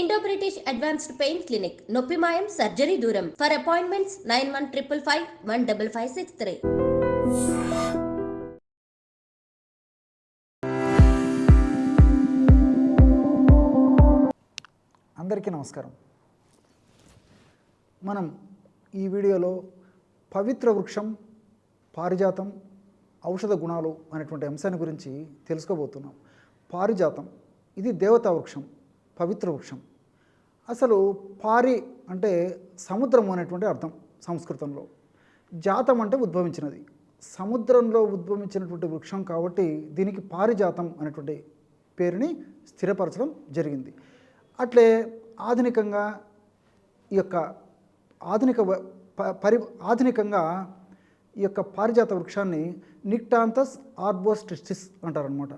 Indo British advanced pain clinic నొప్పి మాయం surgery దూరం for appointments nine one triple five one double five six three అందరికీ నమస్కారం. మనం ఈ వీడియోలో పవిత్ర వృక్షం పారిజాతం ఔషధ గుణాలు అనేటువంటి అంశాన్ని గురించి తెలుసుకోబోతున్నాం. పారిజాతం ఇది దేవతా వృక్షం. పవిత్ర వృక్షం. అసలు పారి అంటే సముద్రం అనేటువంటి అర్థం సంస్కృతంలో. జాతం అంటే ఉద్భవించినది. సముద్రంలో ఉద్భవించినటువంటి వృక్షం కాబట్టి దీనికి పారిజాతం అనేటువంటి పేరుని స్థిరపరచడం జరిగింది. అట్లే ఆధునికంగా ఈ యొక్క ఆధునిక వ- ప- పరి ఆధునికంగా ఈ యొక్క పారిజాత వృక్షాన్ని నిక్టాంతస్ ఆర్బోస్టిస్టిస్ అంటారనమాట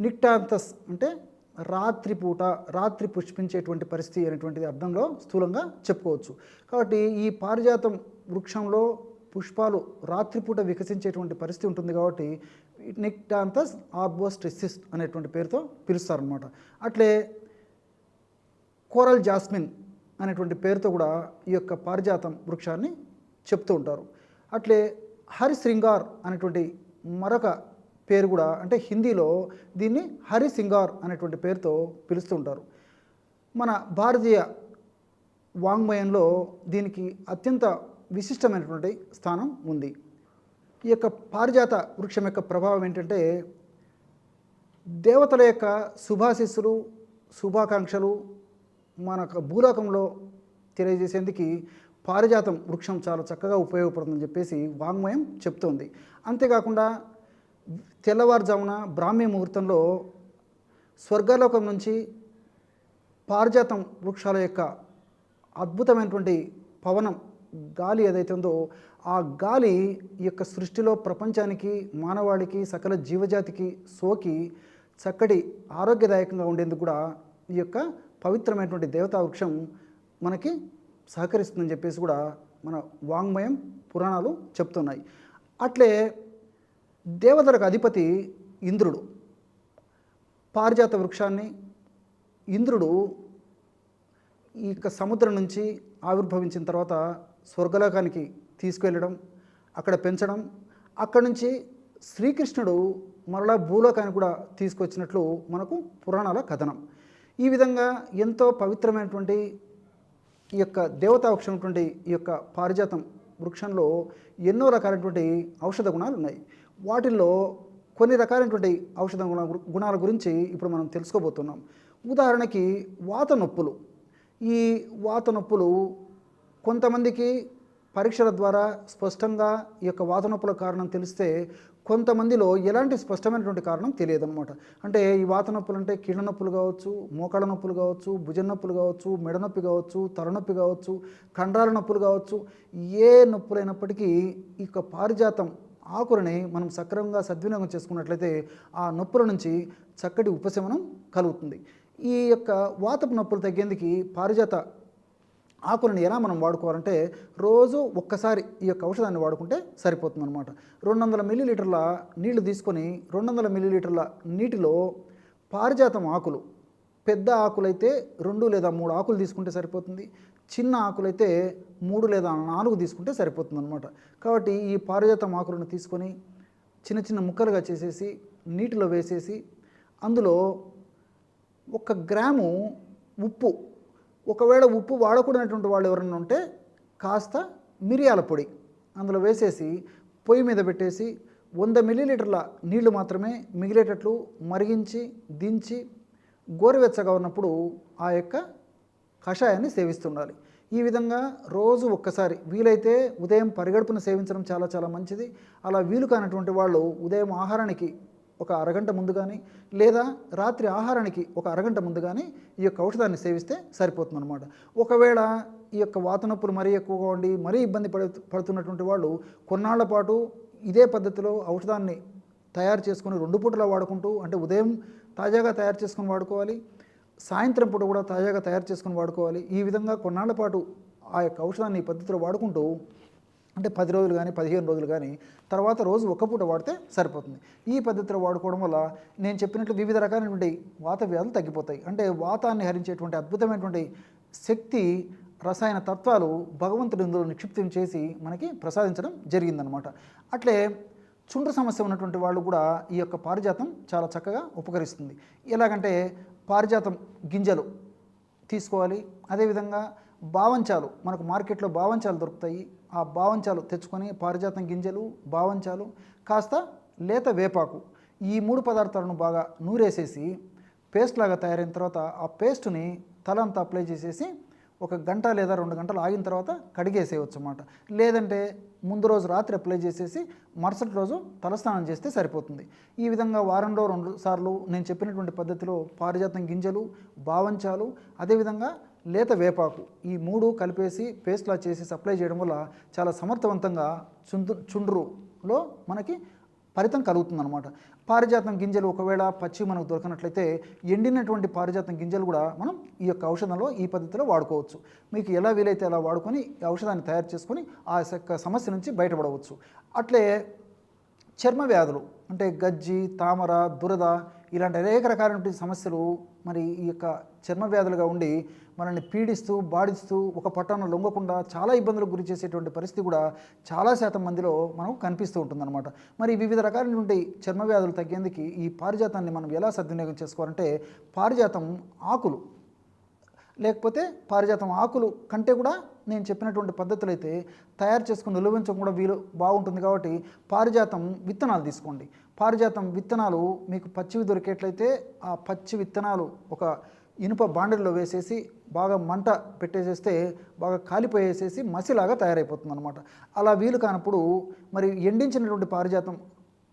నిక్టాంతస్ అంటే రాత్రిపూట రాత్రి పుష్పించేటువంటి పరిస్థితి అనేటువంటిది అర్థంలో స్థూలంగా చెప్పుకోవచ్చు. కాబట్టి ఈ పారిజాతం వృక్షంలో పుష్పాలు రాత్రిపూట వికసించేటువంటి పరిస్థితి ఉంటుంది కాబట్టి నిక్టాంతస్ ఆర్బోస్టిసిస్ అనేటువంటి పేరుతో పిలుస్తారనమాట అట్లే కోరల్ జాస్మిన్ అనేటువంటి పేరుతో కూడా ఈ యొక్క పారిజాతం వృక్షాన్ని చెప్తూ ఉంటారు. అట్లే హరిశ్రింగార్ అనేటువంటి మరొక పేరు కూడా అంటే హిందీలో దీన్ని హరి సింగార్ అనేటువంటి పేరుతో పిలుస్తుంటారు మన భారతీయ వాంగ్మయంలో దీనికి అత్యంత విశిష్టమైనటువంటి స్థానం ఉంది. ఈ యొక్క పారిజాత వృక్షం యొక్క ప్రభావం ఏంటంటే దేవతల యొక్క శుభాశిస్సులు శుభాకాంక్షలు మన యొక్క భూలోకంలో తెలియజేసేందుకు పారిజాతం వృక్షం చాలా చక్కగా ఉపయోగపడుతుందని చెప్పేసి వాంగ్మయం చెప్తోంది. అంతేకాకుండా తెల్లవారుజామున బ్రాహ్మీ ముహూర్తంలో స్వర్గలోకం నుంచి పారిజాతం వృక్షాల యొక్క అద్భుతమైనటువంటి పవనం గాలి ఏదైతే ఉందో ఆ గాలి ఈ యొక్క సృష్టిలో ప్రపంచానికి మానవాళికి సకల జీవజాతికి సోకి చక్కటి ఆరోగ్యదాయకంగా ఉండేందుకు కూడా ఈ యొక్క పవిత్రమైనటువంటి దేవతా వృక్షం మనకి సహకరిస్తుందని చెప్పేసి కూడా మన వాంగ్మయం పురాణాలు చెప్తున్నాయి. అట్లే దేవతలకు అధిపతి ఇంద్రుడు. పారిజాత వృక్షాన్ని ఇంద్రుడు ఈ యొక్క సముద్రం నుంచి ఆవిర్భవించిన తర్వాత స్వర్గలోకానికి తీసుకువెళ్ళడం అక్కడ పెంచడం అక్కడి నుంచి శ్రీకృష్ణుడు మరలా భూలోకానికి కూడా తీసుకొచ్చినట్లు మనకు పురాణాల కథనం. ఈ విధంగా ఎంతో పవిత్రమైనటువంటి ఈ యొక్క దేవతా వృక్షం ఈ యొక్క పారిజాతం వృక్షంలో ఎన్నో రకాలైనటువంటి ఔషధ గుణాలు ఉన్నాయి. వాటిల్లో కొన్ని రకాలైనటువంటి ఔషధ గుణ గుణాల గురించి ఇప్పుడు మనం తెలుసుకోబోతున్నాం. ఉదాహరణకి వాత నొప్పులు. ఈ వాత నొప్పులు కొంతమందికి పరీక్షల ద్వారా స్పష్టంగా ఈ యొక్క వాత నొప్పుల కారణం తెలిస్తే కొంతమందిలో ఎలాంటి స్పష్టమైనటువంటి కారణం తెలియదు అనమాట అంటే ఈ వాత నొప్పులు అంటే కీళ్ళ నొప్పులు కావచ్చు మోకాళ్ళ నొప్పులు కావచ్చు భుజం నొప్పులు కావచ్చు మెడ నొప్పి కావచ్చు తలనొప్పి కావచ్చు కండరాల నొప్పులు కావచ్చు ఏ నొప్పులైనప్పటికీ ఈ యొక్క పారిజాతం ఆకులని మనం సక్రమంగా సద్వినియోగం చేసుకున్నట్లయితే ఆ నొప్పుల నుంచి చక్కటి ఉపశమనం కలుగుతుంది. ఈ యొక్క వాతపు నొప్పులు తగ్గేందుకు పారిజాత ఆకులను ఎలా మనం వాడుకోవాలంటే రోజు ఒక్కసారి ఈ యొక్క ఔషధాన్ని వాడుకుంటే సరిపోతుంది అనమాట రెండు వందల మిల్లీలీటర్ల నీళ్ళు తీసుకొని రెండు వందల మిల్లీలీటర్ల నీటిలో పారిజాతం ఆకులు పెద్ద ఆకులైతే రెండు లేదా మూడు ఆకులు తీసుకుంటే సరిపోతుంది. చిన్న ఆకులైతే మూడు లేదా నాలుగు తీసుకుంటే సరిపోతుంది అనమాట కాబట్టి ఈ పారిజాతం ఆకులను తీసుకొని చిన్న చిన్న ముక్కలుగా చేసేసి నీటిలో వేసేసి అందులో ఒక గ్రాము ఉప్పు ఒకవేళ ఉప్పు వాడకూడనటువంటి వాళ్ళు ఎవరైనా ఉంటే కాస్త మిరియాల పొడి అందులో వేసేసి పొయ్యి మీద పెట్టేసి వంద మిల్లీలీటర్ల నీళ్ళు మాత్రమే మిగిలేటట్లు మరిగించి దించి గోరువెచ్చగా ఉన్నప్పుడు ఆ యొక్క కషాయాన్ని సేవిస్తుండాలి. ఈ విధంగా రోజు ఒక్కసారి వీలైతే ఉదయం పరిగడుపున సేవించడం చాలా చాలా మంచిది. అలా వీలు కానటువంటి వాళ్ళు ఉదయం ఆహారానికి ఒక అరగంట ముందు కానీ లేదా రాత్రి ఆహారానికి ఒక అరగంట ముందు కానీ ఈ యొక్క ఔషధాన్ని సేవిస్తే సరిపోతుందన్నమాట. ఒకవేళ ఈ యొక్క వాతనొప్పులు మరీ ఎక్కువగా ఉండి మరీ ఇబ్బంది పడు పడుతున్నటువంటి వాళ్ళు కొన్నాళ్ళ పాటు ఇదే పద్ధతిలో ఔషధాన్ని తయారు చేసుకుని రెండు పూటలా వాడుకుంటూ అంటే ఉదయం తాజాగా తయారు చేసుకొని వాడుకోవాలి. సాయంత్రం పూట కూడా తాజాగా తయారు చేసుకొని వాడుకోవాలి. ఈ విధంగా కొన్నాళ్ళ పాటు ఆ యొక్క ఔషధాన్ని ఈ పద్ధతిలో వాడుకుంటూ అంటే పది రోజులు కానీ పదిహేను రోజులు కానీ తర్వాత రోజు ఒక్క పూట వాడితే సరిపోతుంది. ఈ పద్ధతిలో వాడుకోవడం వల్ల నేను చెప్పినట్లు వివిధ రకాలైనటువంటి వాత వ్యాధులు తగ్గిపోతాయి. అంటే వాతాన్ని హరించేటువంటి అద్భుతమైనటువంటి శక్తి రసాయన తత్వాలు భగవంతుడు ఇందులో నిక్షిప్తం చేసి మనకి ప్రసాదించడం జరిగిందనమాట. అట్లే చుండ్రు సమస్య ఉన్నటువంటి వాళ్ళు కూడా ఈ యొక్క పారిజాతం చాలా చక్కగా ఉపకరిస్తుంది. ఎలాగంటే పారిజాతం గింజలు తీసుకోవాలి. అదేవిధంగా భావంచాలు మనకు మార్కెట్లో భావంచాలు దొరుకుతాయి. ఆ భావంచాలు తెచ్చుకొని పారిజాతం గింజలు భావంచాలు కాస్త లేత వేపాకు ఈ మూడు పదార్థాలను బాగా నూరేసేసి పేస్ట్ లాగా తయారైన తర్వాత ఆ పేస్ట్ని తలంతా అప్లై చేసేసి ఒక గంట లేదా రెండు గంటలు ఆగిన తర్వాత కడిగేసేయవచ్చు అన్నమాట లేదంటే ముందు రోజు రాత్రి అప్లై చేసేసి మరుసటి రోజు తలస్నానం చేస్తే సరిపోతుంది. ఈ విధంగా వారంలో రెండు సార్లు నేను చెప్పినటువంటి పద్ధతిలో పారిజాతం గింజలు బావంచాలు అదేవిధంగా లేత వేపాకు ఈ మూడు కలిపేసి పేస్ట్లా చేసి సప్లై చేయడం వల్ల చాలా సమర్థవంతంగా చుండ్రు చుండ్రులో మనకి ఫలితం కలుగుతుందన్నమాట. పారిజాతం గింజలు ఒకవేళ పచ్చి మనకు దొరకనట్లయితే ఎండినటువంటి పారిజాతం గింజలు కూడా మనం ఈ యొక్క ఔషధంలో ఈ పద్ధతిలో వాడుకోవచ్చు. మీకు ఎలా వీలైతే అలా వాడుకొని ఈ ఔషధాన్ని తయారు చేసుకొని ఆ యొక్క సమస్య నుంచి బయటపడవచ్చు. అట్లే చర్మ వ్యాధులు అంటే గజ్జి తామర దురద ఇలాంటి అనేక రకాలైనటువంటి సమస్యలు మరి ఈ యొక్క చర్మ వ్యాధులుగా ఉండి మనల్ని పీడిస్తూ బాడిస్తూ ఒక పట్టాన లొంగకుండా చాలా ఇబ్బందులకు గురి చేసేటువంటి పరిస్థితి కూడా చాలా శాతం మందిలో మనకు కనిపిస్తూ ఉంటుందన్నమాట. మరి వివిధ రకాలైనటువంటి చర్మ వ్యాధులు తగ్గేందుకు ఈ పారిజాతాన్ని మనం ఎలా సద్వినియోగం చేసుకోవాలంటే పారిజాతం ఆకులు. లేకపోతే పారిజాతం ఆకులు కంటే కూడా నేను చెప్పినటువంటి పద్ధతులు అయితే తయారు చేసుకుని నిలువించడం కూడా వీలు బాగుంటుంది కాబట్టి పారిజాతం విత్తనాలు తీసుకోండి. పారిజాతం విత్తనాలు మీకు పచ్చివి దొరికేట్లయితే ఆ పచ్చి విత్తనాలు ఒక ఇనుప బాండల్లో వేసేసి బాగా మంట పెట్టేసేస్తే బాగా కాలిపోయేసేసి మసిలాగా తయారైపోతుంది అనమాట అలా వీలు కానప్పుడు మరి ఎండించినటువంటి పారిజాతం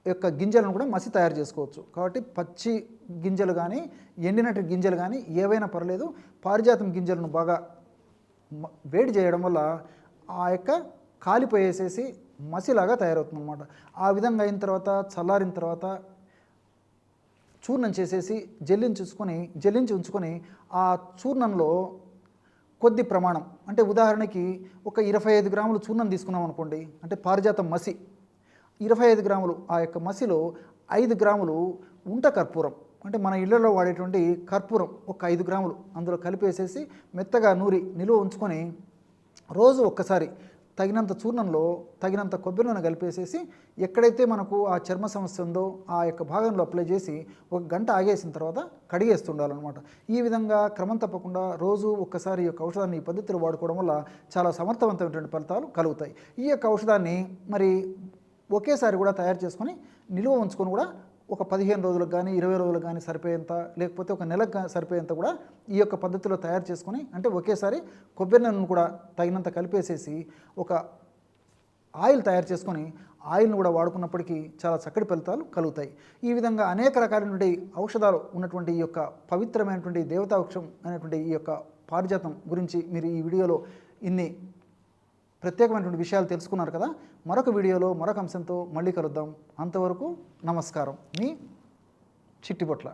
యొక్క గింజలను కూడా మసి తయారు చేసుకోవచ్చు. కాబట్టి పచ్చి గింజలు కానీ ఎండినట్టు గింజలు కానీ ఏవైనా పర్లేదు పారిజాతం గింజలను బాగా వేడి చేయడం వల్ల ఆ యొక్క కాలిపోయేసేసి మసిలాగా తయారవుతుంది అనమాట ఆ విధంగా అయిన తర్వాత చల్లారిన తర్వాత చూర్ణం చేసేసి జల్లించి ఉంచుకొని జల్లించి ఉంచుకొని ఆ చూర్ణంలో కొద్ది ప్రమాణం. అంటే ఉదాహరణకి ఒక ఇరవై ఐదు గ్రాములు చూర్ణం తీసుకున్నాం అనుకోండి అంటే పారిజాతం మసి. ఇరవై ఐదు గ్రాములు ఆ యొక్క మసిలో ఐదు గ్రాములు ఉంట కర్పూరం. అంటే మన ఇళ్ళలో వాడేటువంటి కర్పూరం ఒక ఐదు గ్రాములు. అందులో కలిపేసేసి మెత్తగా నూరి నిలువ ఉంచుకొని రోజు ఒక్కసారి తగినంత చూర్ణంలో తగినంత కొబ్బరి నూనె కలిపేసేసి ఎక్కడైతే మనకు ఆ చర్మ సమస్య ఉందో ఆ యొక్క భాగంలో అప్లై చేసి ఒక గంట ఆగేసిన తర్వాత కడిగేస్తుండాలన్నమాట. ఈ విధంగా క్రమం తప్పకుండా రోజు ఒక్కసారి ఈ యొక్క ఔషధాన్ని ఈ పద్ధతిలో వాడుకోవడం వల్ల చాలా సమర్థవంతమైనటువంటి ఫలితాలు కలుగుతాయి. ఈ యొక్క ఔషధాన్ని మరి ఒకేసారి కూడా తయారు చేసుకొని నిలువ ఉంచుకొని కూడా ఒక పదిహేను రోజులకు కానీ ఇరవై రోజులకు కానీ సరిపోయేంత లేకపోతే ఒక నెలకు సరిపోయేంత కూడా ఈ యొక్క పద్ధతిలో తయారు చేసుకొని అంటే ఒకేసారి కొబ్బరి నూనెను కూడా తగినంత కలిపేసేసి ఒక ఆయిల్ తయారు చేసుకొని ఆయిల్ను కూడా వాడుకున్నప్పటికీ చాలా చక్కటి ఫలితాలు కలుగుతాయి. ఈ విధంగా అనేక రకాలైనటువంటి ఔషధాలు ఉన్నటువంటి ఈ యొక్క పవిత్రమైనటువంటి దేవతావృక్షం అనేటువంటి ఈ యొక్క పారిజాతం గురించి మీరు ఈ వీడియోలో ఇన్ని ప్రత్యేకమైనటువంటి విషయాలు తెలుసుకున్నారు కదా. మరొక వీడియోలో మరొక అంశంతో మళ్ళీ కలుద్దాం. అంతవరకు నమస్కారం. మీ చిట్టిబొట్ల.